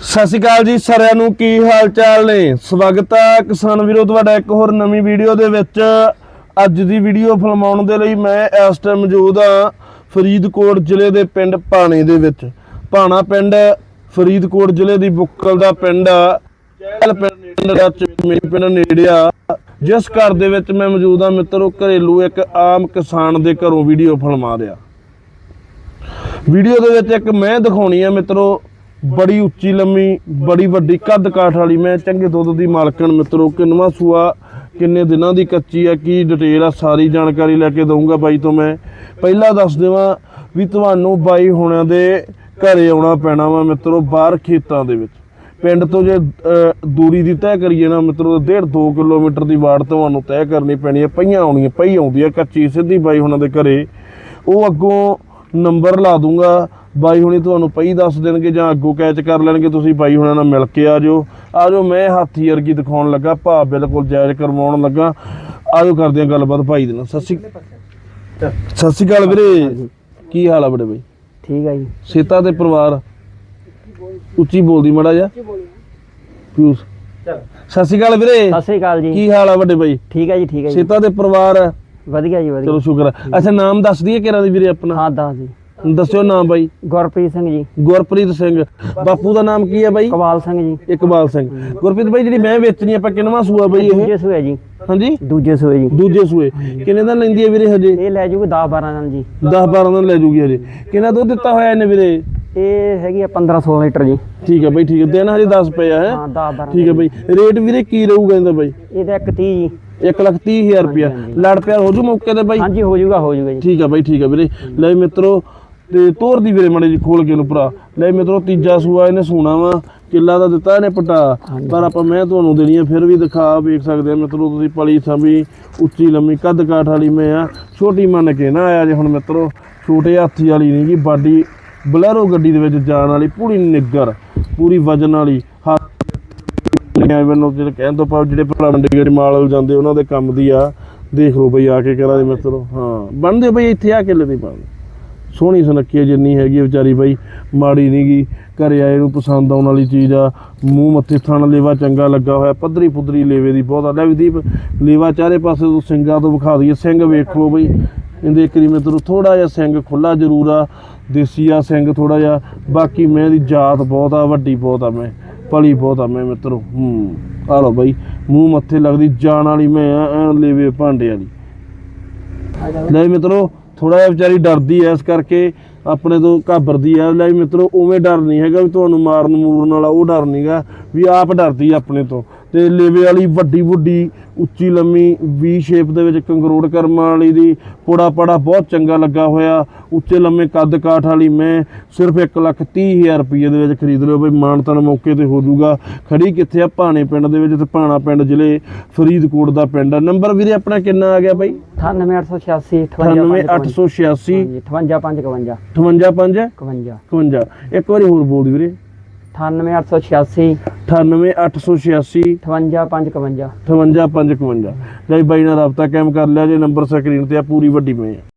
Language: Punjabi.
ਸਤਿ ਸ਼੍ਰੀ ਅਕਾਲ ਜੀ ਸਾਰਿਆਂ ਨੂੰ, ਕੀ ਹਾਲ ਚਾਲ ਨੇ? ਸਵਾਗਤ ਹੈ ਕਿਸਾਨ ਵੀਰੋ, ਤੁਹਾਡਾ ਇੱਕ ਹੋਰ ਨਵੀਂ ਵੀਡੀਓ ਦੇ ਵਿੱਚ। ਅੱਜ ਦੀ ਵੀਡੀਓ ਫਿਲਮਾਉਣ ਦੇ ਲਈ ਮੈਂ ਇਸ ਟਾਈਮ ਮੌਜੂਦ ਹਾਂ ਫਰੀਦਕੋਟ ਜ਼ਿਲ੍ਹੇ ਦੇ ਪਿੰਡ ਭਾਣੇ ਦੇ ਵਿੱਚ। ਭਾਣਾ ਪਿੰਡ, ਫਰੀਦਕੋਟ ਜ਼ਿਲ੍ਹੇ ਦੀ ਬੁੱਕਲ ਦਾ ਪਿੰਡ ਆ। ਚਹਿਲ ਪਿੰਡ ਦਾ ਮੇਰੇ ਪਿੰਡ ਨੇੜੇ ਆ। ਜਿਸ ਘਰ ਦੇ ਵਿੱਚ ਮੈਂ ਮੌਜੂਦ ਹਾਂ ਮਿੱਤਰੋ, ਘਰੇਲੂ ਇੱਕ ਆਮ ਕਿਸਾਨ ਦੇ ਘਰੋਂ ਵੀਡੀਓ ਫਿਲਮਾ ਰਿਹਾ ਵੀਡੀਓ ਦੇ ਵਿੱਚ ਇੱਕ ਮੈਂ ਦਿਖਾਉਣੀ ਆ, ਮਿੱਤਰੋ ਬੜੀ ਉੱਚੀ ਲੰਮੀ, ਬੜੀ ਵੱਡੀ ਕੱਦ ਕਾਠ ਵਾਲੀ। ਮੈਂ ਚੰਗੇ ਦੁੱਧ ਦੀ ਮਾਲਕਣ ਮਿੱਤਰੋ, ਕਿੰਨਵਾ ਸੂਆ, ਕਿੰਨੇ ਦਿਨਾਂ ਦੀ ਕੱਚੀ ਆ ਕੀ ਡਿਟੇਲ ਆ, ਸਾਰੀ ਜਾਣਕਾਰੀ ਲੈ ਕੇ ਦਊਂਗਾ ਬਾਈ ਤੋਂ ਮੈਂ। ਪਹਿਲਾਂ ਦੱਸ ਦੇਵਾਂ ਵੀ ਤੁਹਾਨੂੰ ਬਾਈ ਹੁਣਾਂ ਦੇ ਘਰੇ ਆਉਣਾ ਪੈਣਾ ਵਾ ਮਿੱਤਰੋ, ਬਾਹਰ ਖੇਤਾਂ ਦੇ ਵਿੱਚ। ਪਿੰਡ ਤੋਂ ਜੇ ਦੂਰੀ ਦੀ ਤੈਅ ਕਰੀਏ ਨਾ ਮਿੱਤਰੋ 1.5 2 ਕਿਲੋਮੀਟਰ ਦੀ ਵਾੜ ਤੁਹਾਨੂੰ ਤੈਅ ਕਰਨੀ ਪੈਣੀ ਹੈ ਪਈਆਂ ਆਉਣੀਆਂ ਪਈ ਆਉਂਦੀ ਹੈ ਕੱਚੀ, ਸਿੱਧੀ ਬਾਈ ਹੁਣਾਂ ਦੇ ਘਰੇ। ਉਹ ਅੱਗੋਂ ਨੰਬਰ ਲਾ ਦੂੰਗਾ ਬਾਈ ਹੁਣੀ ਤੁਹਾਨੂੰ ਪਈ ਦੱਸ ਦੇਣਗੇ ਜਾਂ ਅੱਗੋਂ ਕੈਚ ਕਰ ਲੈਣਗੇ ਤੁਸੀਂ ਬਾਈ ਹੁਣਾਂ ਨਾਲ ਮਿਲ ਕੇ ਆ ਜਾਓ। ਆ ਜਾਓ ਮੈਂ ਹਾਥੀ ਵਰਗੀ ਦਿਖਾਉਣ ਲੱਗਾ ਭਾ ਬਿਲਕੁਲ ਜਾਇਜ਼ ਕਰਵਾਉਣ ਲੱਗਾ। ਆ ਜਾਓ ਕਰਦੇ ਆ ਗੱਲਬਾਤ ਭਾਈ ਦੇ ਨਾਲ। ਸਤਿ ਸ਼੍ਰੀ ਸਤਿ ਸ਼੍ਰੀ ਅਕਾਲ ਵੀਰੇ। ਕੀ ਹਾਲ ਆ ਬੜੇ ਬਾਈ? ਠੀਕ ਹੈ ਜੀ। ਸੀਤਾ ਤੇ ਪਰਿਵਾਰ? ਉੱਚੀ ਬੋਲਦੀ ਮੜਾ ਜਾ ਪਿਊਸ ਸਤਿ ਸ਼੍ਰੀ ਅਕਾਲ ਵੀਰੇ। ਸਤਿ ਸ੍ਰੀ ਅਕਾਲ ਜੀ। ਕੀ ਹਾਲ ਆ ਵੱਡੇ ਬਾਈ? ਠੀਕ ਹੈ ਜੀ ਠੀਕ ਹੈ ਜੀ। ਸੀਤਾ ਤੇ ਪਰਿਵਾਰ? ਵਧੀਆ ਜੀ ਵਧੀਆ। ਚਲੋ ਸ਼ੁਕਰ ਆ। ਅੱਛਾ ਨਾਮ ਦੱਸ ਦਈਏ ਕਿਹੜਾ ਦੀ ਵੀਰੇ ਆਪਣਾ? ਹਾਂ ਦੱਸ ਜੀ। ਦੱਸਿਓ ਨਾਮ ਬਾਈ। ਗੁਰਪ੍ਰੀਤ ਸਿੰਘ ਜੀ। ਗੁਰਪ੍ਰੀਤ ਸਿੰਘ। ਬਾਪੂ ਦਾ ਨਾਮ ਕੀ ਹੈ ਬਾਈ? ਕਵਾਲ ਸਿੰਘ ਜੀ। ਇਕਬਾਲ ਸਿੰਘ। ਗੁਰਪ੍ਰੀਤ ਬਾਈ ਜਿਹੜੀ ਮੈਂ ਵੇਚਣੀ ਆਪਾਂ ਕਿੰਨਵਾਂ ਸੂਆ ਬਾਈ ਇਹ? ਦੂਜੇ ਸੂਏ ਜੀ। ਹਾਂਜੀ? ਦੂਜੇ ਸੂਏ ਜੀ। ਦੂਜੇ ਸੂਏ। ਕਿੰਨੇ ਦਾ ਲੈਂਦੀ ਹੈ ਵੀਰੇ ਹਜੇ? ਇਹ ਲੈ ਜੂਗੇ 10 12 ਦਿਨ ਜੀ। 10 12 ਦਿਨ ਲੈ ਜੂਗੀ ਹਜੇ। ਕਿੰਨਾ ਦੁੱਧ ਦਿੱਤਾ ਹੋਇਆ ਇਹਨੇ ਵੀਰੇ? ਇਹ ਹੈਗੀ ਆ 15 16 ਲੀਟਰ ਜੀ। ਠੀਕ ਹੈ ਬਾਈ ਠੀਕ ਹੈ। ਦਿਨ ਹਜੇ 10 ਪਏ ਆ ਹੈਂ? ਹਾਂ 10 12 ਠੀਕ ਹੈ ਬਾਈ। ਰੇਟ ਵੀਰੇ ਕੀ ਰਹੂਗਾ ਇਹਦਾ ਬਾਈ? ਇਹਦਾ ਇੱਕ 30 ਜੀ। 1 ਲੱਖ 30 ਹਜ਼ਾਰ ਰੁਪਇਆ। ਲੜ ਪਿਆਰ ਹੋ ਜੂ ਮੌਕੇ ਤੇ ਬਾਈ? ਹਾਂਜੀ ਹੋ ਜਾਊਗਾ ਹੋ ਜਾਊਗਾ ਜੀ। ਠੀਕ ਆ ਬਾਈ ਠੀਕ ਆ ਵੀਰੇ। ਲੈ ਮਿੱਤਰੋ ਤੇ ਤੋਰ ਦੀ ਵੀਰੇ ਮੜੇ ਜੀ ਖੋਲ ਕੇ ਨੂੰ ਭਰਾ। ਲੈ ਮਿੱਤਰੋ ਤੀਜਾ ਸੂਆ ਇਹਨੇ ਸੋਨਾ ਵਾ ਕਿੱਲਾ ਦਾ ਦਿੱਤਾ ਇਹਨੇ ਪਟਾ ਪਰ ਆਪਾਂ ਮੈਂ ਤੁਹਾਨੂੰ ਦੇਣੀ ਆ ਫਿਰ ਵੀ ਦਿਖਾ ਵੇਖ ਸਕਦੇ ਆ ਮਿੱਤਰੋ ਤੁਸੀਂ ਪਲੀ ਸੰਭੀ ਉੱਚੀ ਲੰਮੀ ਕੱਦ ਕਾਠ ਵਾਲੀ ਮੈਂ ਆ ਛੋਟੀ ਮੰਨ ਕੇ ਨਾ ਆਇਆ ਜੇ ਹੁਣ ਮਿੱਤਰੋ ਛੋਟੇ ਹਾਥੀ ਵਾਲੀ ਨਹੀਂ ਜੀ ਬਾਡੀ ਬਲੈਰੋ ਗੱਡੀ ਦੇ ਵਿੱਚ ਜਾਣ ਵਾਲੀ ਪੂਰੀ ਨਿੱਗਰ ਪੂਰੀ ਵਜਨ ਵਾਲੀ ਹੱਥ ਮੈਨੂੰ ਜਿਹੜੇ ਕਹਿਣ ਤੋਂ ਭਾਵ ਜਿਹੜੇ ਭਰਾ ਮੰਡੀ ਮਾਲ ਜਾਂਦੇ ਉਹਨਾਂ ਦੇ ਕੰਮ ਦੀ ਆ। ਦੇਖ ਲਓ ਬਈ ਆ ਕੇ ਕਰਾਂ ਦੇ ਮਿੱਤਰੋ ਹਾਂ ਬਣਦੇ ਬਈ ਇੱਥੇ ਆ ਕਿੱਲੇ ਦੀ ਪਾਉਂਦੇ ਸੋਹਣੀ ਸੁਨੱਖੀ ਜਿੰਨੀ ਹੈਗੀ ਆ ਵਿਚਾਰੀ ਬਾਈ, ਮਾੜੀ ਨਹੀਂ ਨਹੀਂਗੀ ਘਰੇ ਆਏ ਨੂੰ ਪਸੰਦ ਆਉਣ ਵਾਲੀ ਚੀਜ਼ ਆ, ਮੂੰਹ ਮੱਥੇ ਥਣ, ਲੇਵਾ ਚੰਗਾ ਲੱਗਾ ਹੋਇਆ, ਪੱਧਰੀ ਪੁੱਧਰੀ ਲੇਵੇ ਦੀ ਬਹੁਤ ਆ। ਲੈ ਵੀ ਦੀਪ, ਲੇਵਾ ਚਾਰੇ ਪਾਸੇ ਤੋਂ ਸਿੰਘਾਂ ਤੋਂ ਵਿਖਾ ਦਈਏ ਸਿੰਘ ਵੇਖ ਲਓ ਬਈ। ਇਹਦੇ ਇੱਕ ਦੀ ਮਿੱਤਰੋ ਥੋੜਾ ਜਿਹਾ ਸਿੰਘ ਖੁੱਲਾ ਜ਼ਰੂਰ ਆ, ਦੇਸੀ ਆ ਸਿੰਘ ਥੋੜਾ ਜਿਹਾ, ਬਾਕੀ ਮੈਂ ਦੀ ਜਾਤ ਬਹੁਤ ਆ, ਵੱਡੀ ਬਹੁਤ ਆ ਮੈਂ ਪਲੀ ਬਹੁਤ ਆ ਮੈਂ ਮਿੱਤਰੋ, ਹੂੰ, ਆ ਲਓ ਬਾਈ, ਮੂੰਹ ਮੱਥੇ ਲੱਗਦੀ ਜਾਣ ਵਾਲੀ ਮੈਂ ਆ ਲੇਵੇ ਭਾਂਡੇ ਵਾਲੀ ਲੈ ਮਿੱਤਰੋ ਥੋੜਾ ਜਿਹਾ ਵਿਚਾਰੀ ਡਰਦੀ ਐ, ਇਸ ਕਰਕੇ ਆਪਣੇ ਤੋਂ ਘਾਬਰਦੀ ਐ। ਲੈ ਮਿੱਤਰੋ, ਉਵੇਂ ਡਰ ਨਹੀਂ ਹੈਗਾ ਵੀ ਤੁਹਾਨੂੰ ਮਾਰਨ ਮੂਰਨ ਵਾਲਾ, ਉਹ ਡਰ ਨਹੀਂਗਾ ਵੀ ਆਪ ਡਰਦੀ ਆਪਣੇ ਤੋਂ। ਤੇ ਲੇਵੇ ਵਾਲੀ ਵੱਡੀ ਵੱਡੀ ਉੱਚੀ ਲੰਮੀ ਵੀ ਸ਼ੇਪ ਦੇ ਵਿੱਚ ਕੰਗਰੋੜ ਕਰਮਾਂ ਵਾਲੀ ਦੀ ਪੋੜਾ ਪੜਾ ਬਹੁਤ ਚੰਗਾ ਲੱਗਾ ਹੋਇਆ। ਉੱਚੇ ਲੰਮੇ ਕੱਦ ਕਾਠ ਵਾਲੀ ਮੈਂ ਸਿਰਫ 1 ਲੱਖ 30 ਹਜ਼ਾਰ ਰੁਪਏ ਦੇ ਵਿੱਚ ਖਰੀਦ ਲਿਓ। ਬਈ ਮਾਨਤਨ ਮੌਕੇ ਤੇ ਹੋ ਜਾਊਗਾ ਖੜੀ ਕਿੱਥੇ ਆ? ਭਾਣੇ ਪਿੰਡ ਦੇ ਵਿੱਚ ਤੇ ਭਾਣਾ ਪਿੰਡ ਜ਼ਿਲ੍ਹੇ ਫਰੀਦਕੋਟ ਦਾ ਪਿੰਡ ਆ। ਨੰਬਰ ਵੀਰੇ ਆਪਣਾ ਕਿੰਨਾ ਆ ਗਿਆ ਬਾਈ? 98886 98886 58552 585 52 52 ਇੱਕ ਵਾਰੀ ਹੋਰ ਬੋਲ ਵੀਰੇ। 98886 98886 555 55 ਬਾਈ ਨਾਲ ਰਾਬਤਾ ਕਾਇਮ ਕਰ ਲਿਆ ਜੇ ਨੰਬਰ ਸਕਰੀਨ ਤੇ ਆ ਪੂਰੀ ਵੱਡੀ ਪਈ ਆ।